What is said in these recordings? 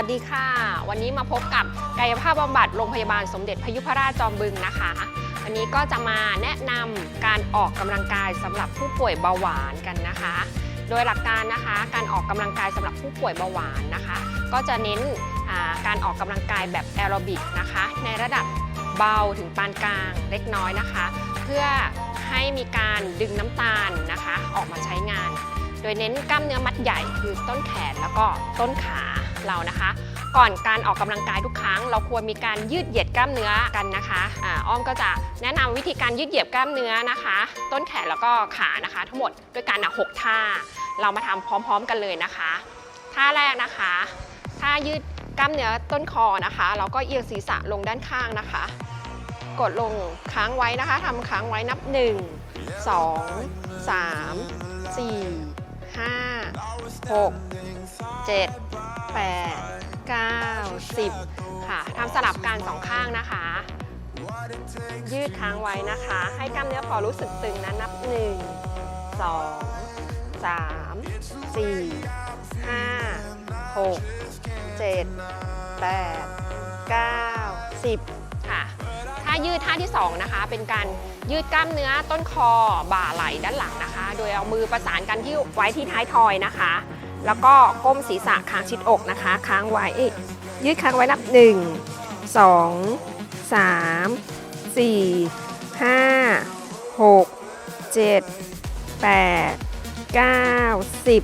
วัสดีค่ะ วันนี้มาพบกับกายภาพบำบัดโรงพยาบาลสมเด็จพยุพราชจอมบึงนะคะ วันนี้ก็จะมาแนะนำการออกกำลังกายสำหรับผู้ป่วยเบาหวานกันนะคะ โดยหลักการนะคะ การออกกำลังกายสำหรับผู้ป่วยเบาหวานนะคะ ก็จะเน้นการออกกำลังกายแบบแอโรบิกนะคะ ในระดับเบาถึงปานกลางเล็กน้อยนะคะ เพื่อให้มีการดึงน้ำตาลนะคะ ออกมาใช้งาน โดยเน้นกล้ามเนื้อมัดใหญ่คือต้นแขนแล้วก็ต้นขา เรานะคะ ก่อนการออกกำลังกายทุกครั้ง เราควรมีการยืดเหยียดกล้ามเนื้อกันนะคะอาอ้อมก็จะแนะนำวิธีการยืดเหยียดกล้ามเนื้อนะคะ ต้นแขนแล้วก็ขานะคะ ทั้งหมดด้วยการอะหกท่า เรามาทำพร้อม ๆ กันเลยนะคะ ท่าแรกนะคะท่ายืดกล้ามเนื้อต้นคอนะคะเราก็เอียงศีรษะลงด้านข้างนะคะ กดลงค้างไว้นะคะทำค้างไว้นับ 1 2 3 4 5 6 7 8 9 10ค่ะทำสลับกันสองข้างนะคะ ยืดค้างไว้นะคะ ให้กล้ามเนื้อพอรู้สึกตึงนะนับ1 2 3 4 5 6 7 8 9 10ค่ะถ้า ยืดท่าที่ 2 นะคะ เป็นการยืดกล้ามเนื้อต้นคอบ่าไหล่ด้านหลังนะคะ โดยเอามือประสานกันที่ไว้ที่ท้ายทอยนะคะ แล้วก็ก้มศีรษะค้างชิดอกนะคะ ค้างไว้ยยืดค้างไว้นับ 1 2 3 4 5 6 7 8 9 10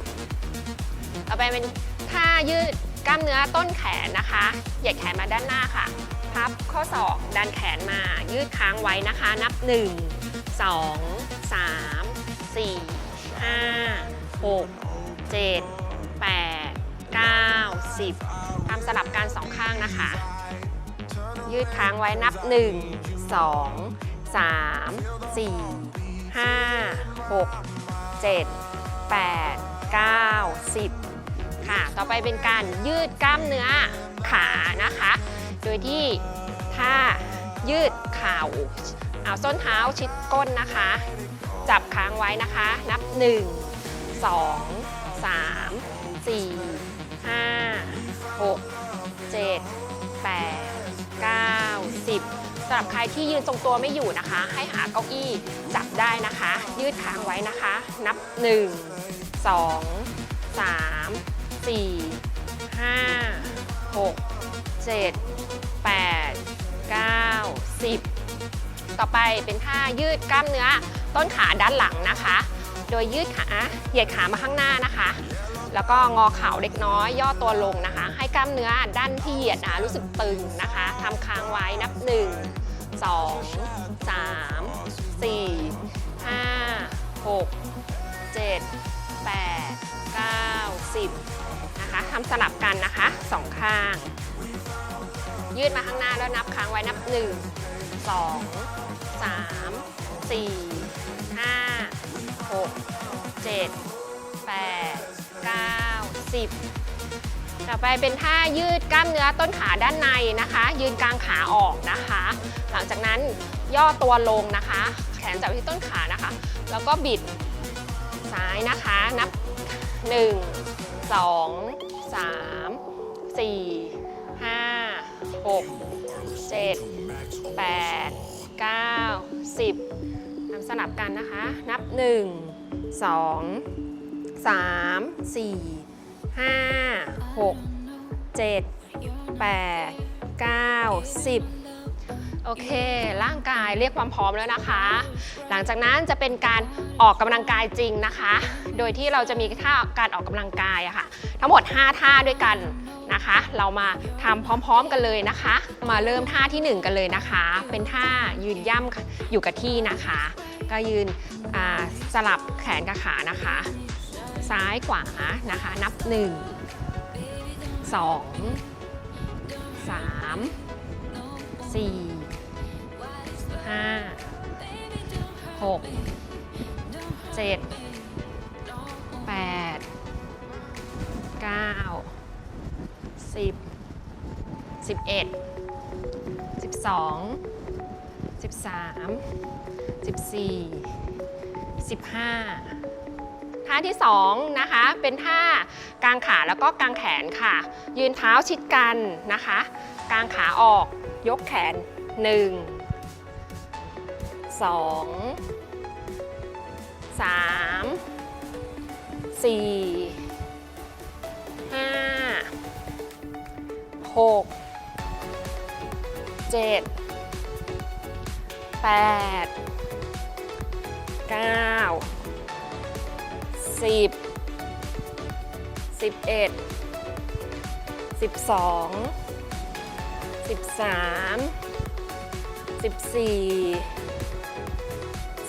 ต่อไปเป็นท่ายืดกล้ามเนื้อต้นแขนนะคะ เหยียดแขนมาด้านหน้าค่ะ พับข้อศอกดันแขนมา ยืดค้างไว้นะคะ นับ 1 2 3 4 5 6 7 8 9 10ทำสลับกันสองข้างนะคะ ยืดค้างไว้นับ 1 2 3 4 5 6 7 8 9 10 ค่ะ ต่อไปเป็นการยืดกล้ามเนื้อขานะคะ โดยที่ ถ้ายืดเข่าเอาส้นเท้าชิดก้นนะคะ จับค้างไว้นะคะ นับ 1 2 3 4 5 6 7 8 9 10สำหรับใครที่ยืนทรงตัวไม่อยู่นะคะ ให้หาเก้าอี้จับได้นะคะ ยืดค้างไว้นะคะ นับ 1 2 3 4 5 6 7 8 9 10 ต่อไปเป็นท่ายืดกล้ามเนื้อต้นขาด้านหลังนะคะ โดยยืดขาเหยียดขามาข้างหน้านะคะ แล้วก็งอเข่าเล็กน้อย ย่อตัวลงนะคะ ให้กล้ามเนื้อด้านที่เหยียดนะรู้สึกตึงนะคะทำค้างไว้นับ 1 2 3 4 5 6 7 8 9 10นะคะทำสลับกันนะคะสองข้าง ยืดมาข้างหน้าแล้วนับค้างไว้นับ 1 2 3 4 5 6 7 8 9 10 ต่อไปเป็นท่ายืดกล้ามเนื้อต้นขาด้านในนะคะ ยืนกลางขาออกนะคะ หลังจากนั้นย่อตัวลงนะคะ แขนจับที่ต้นขานะคะ แล้วก็บิดซ้ายนะคะนับ 1 2 3 4 5 6 7 8 9 10ทำสลับกันนะคะ นับ1 2 3 4 5 6 7 8 9 10โอเค ร่างกายเรียกความพร้อมแล้วนะคะ หลังจากนั้นจะเป็นการออกกำลังกายจริงนะคะ โดยที่เราจะมีท่าการออกกำลังกายอะค่ะ ทั้งหมด 5 ท่าด้วยกัน นะคะ เรามาทำพร้อม ๆ กันเลยนะคะ มาเริ่มท่าทีหนึ่1 กันเลยนะคะ เป็นท่ายืนย่ำอยู่กับที่นะคะ ก็ยืนสลับแขนกับขานะคะ ซ้ายขวานะคะ นับ 1 2 3 4 5 6 7 11 12 13 14 15ท่าท่าที่2นะคะเป็นท่ากางขาแล้วก็กางแขนค่ะ ยืนเท้าชิดกันนะคะกางขาออกยกแขน 1 2 3 4ห้าหก เจ็ดแปดเก้าสิบสิบเอ็ดสิบสองสิบสามสิบสี่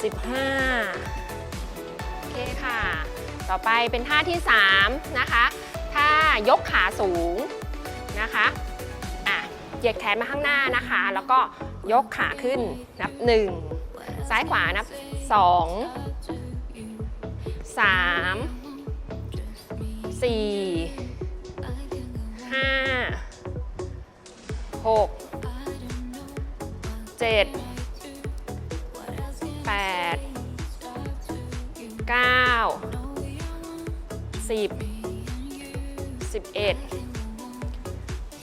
สิบห้าโอเคค่ะ ต่อไปเป็นท่าที่3นะคะ ท่ายกขาสูงนะคะ ยียดแขนมาข้างหน้านะคะ แล้วก็ยกขาขึ้นนับ 1 ซ้ายขวานับ 2 3 4 5 6 7 8 9 10 11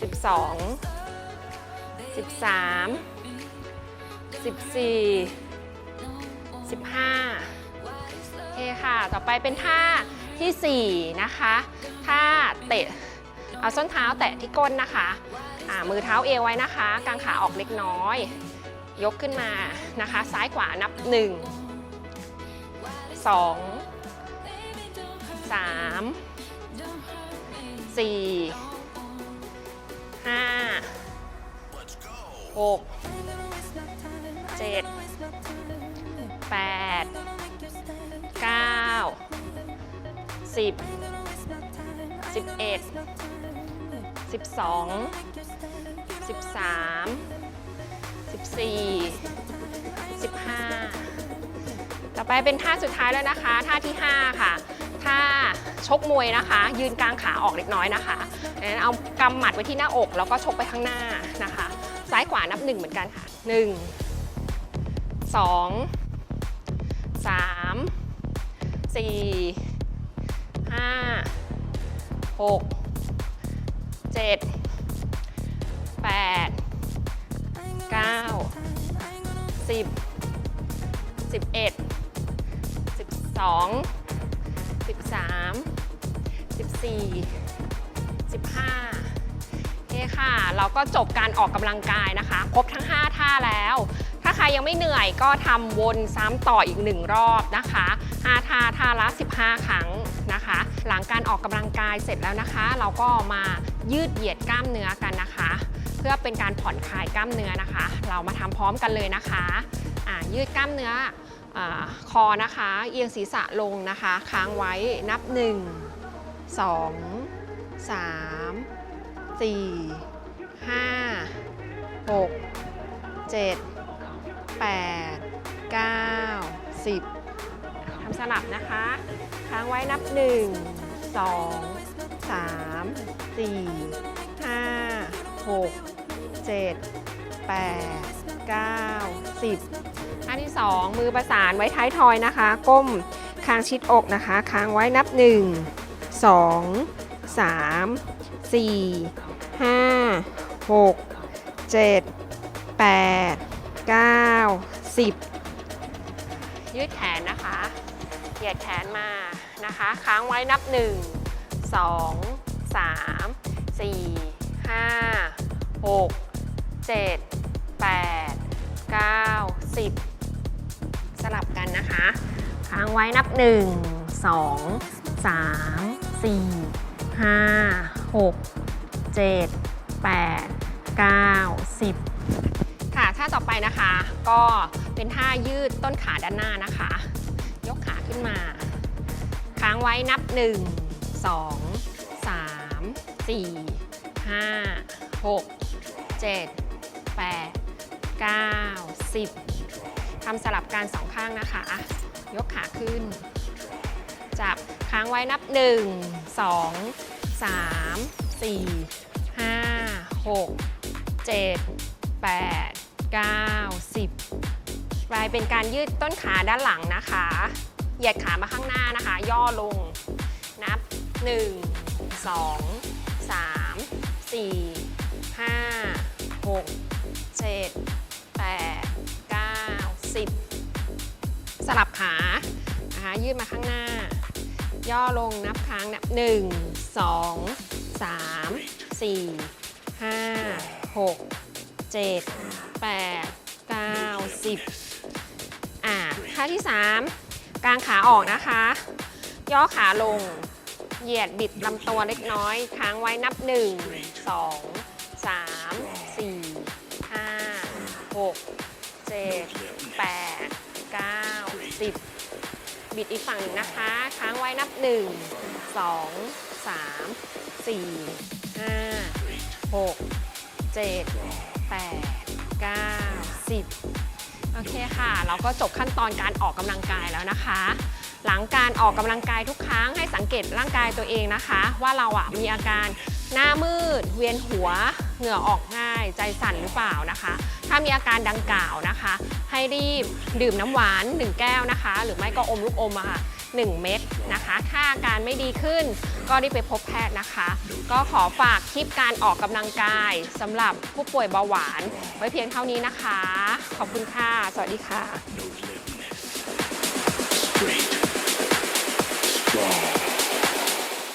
12 13 14 15โอเคค่ะ ต่อไปเป็นท่าทีสี่4นะคะท่าเตะเอาส้นเท้าแตะที่ก้นนะคะอ่ามือเท้าเอวไว้นะคะกางขาออกเล็กน้อย ยกขึ้นมานะคะ ซ้ายขวานับ 1 2 3 4 6 7 8 9 10 11 12 13 14 15ต่อไปเป็นท่าสุดท้ายแล้วนะคะ ท่าที่5ค่ะท่าชกมวยนะคะ ยืนกลางขาออกเล็กน้อยนะคะเอากำหมัดไว้ที่หน้าอกแล้วก็ชกไปข้างหน้านะคะ ซ้ายขวานับหนึ่งเหมือนกันค่ะ1 2 3 4 5 6 7 8 9 10 11 12 13 14 15โอ เคค่ะ เราก็จบการออกกำลังกายนะคะ ครบทั้ง 5 ท่าแล้ว ถ้าใครยังไม่เหนื่อยก็ทำวนซ้ำต่ออีก 1 รอบนะคะ5ท่าท่าละ 15 ครั้งนะคะ หลังการออกกำลังกายเสร็จแล้วนะคะ เราก็มายืดเหยียดกล้ามเนื้อกันนะคะ เพื่อเป็นการผ่อนคลายกล้ามเนื้อนะคะ เรามาทำพร้อมกันเลยนะคะอ่ายืดกล้ามเนื้ออคอนะคะ เอียงศีรษะลงนะคะ ค้างไว้นับ 1 2 3 4 5 6 7 8 9 10ทำสลับนะคะ ค้างไว้นับ1 2 3 4 5 6 7 8 9 10ท่าที่2มือประสานไว้ท้ายทอยนะคะ ก้มค้างชิดอกนะคะ ค้างไว้นับ 1 2 3 4 5 6 7 8 9 10ยืดแขนนะคะ เหยียดแขนมานะคะ ค้างไว้นับ1 2 3 4 5 6 7 8 9 10สลับกันนะคะ ค้างไว้นับ1 2 3 4 5 6 7 8 9 10 ค่ะท่าต่อไปนะคะ ก็เป็นท่ายืดต้นขาด้านหน้านะคะ ยกขาขึ้นมา ค้างไว้นับ 1 2 3 4 5 6 7 8 9 10ทำสลับกันสองข้างนะคะ ยกขาขึ้น จับค้างไว้นับ 1 2 3 4 5 6 7 8 9 10กลายเป็นการยืดต้นขาด้านหลังนะคะ เหยียดขามาข้างหน้านะคะ ย่อลง นับ 1 2 3 4 5 6 7 8 9 10 สลับขานะคะยืดมาข้างหน้า ย่อลงนับครั้งนับ 1 2 3 4 5 6 7 8 9 10 อ่าท่าที่ 3 กางขาออกนะคะ ย่อขาลง เหยียดบิดลำตัวเล็กน้อย ค้างไว้นับ 1 2 3 4 5 6 7 8 9 10บิดอีกฝั่งหนึ่งนะคะ ค้างไว้นับ 1 2 3 4 5 6 7 8 9 10โอเคค่ะ เราก็จบขั้นตอนการออกกำลังกายแล้วนะคะ หลังการออกกำลังกายทุกครั้งให้สังเกตร่างกายตัวเองนะคะ ว่าเราอะมีอาการหน้ามืด เวียนหัว เหงื่อออกง่าย ใจสั่นหรือเปล่านะคะ ถ้ามีอาการดังกล่าวนะคะ ให้รีบดื่มน้ำหวาน 1 แก้วนะคะ หรือไม่ก็อมลูกอมอะค่ะ 1 เม็ด นะคะ ถ้าอาการไม่ดีขึ้นก็รีบไปพบแพทย์นะคะ ก็ขอฝากคลิปการออกกำลังกายสำหรับผู้ป่วยเบาหวาน ไว้เพียงเท่านี้นะคะ ขอบคุณค่ะ สวัสดีค่ะ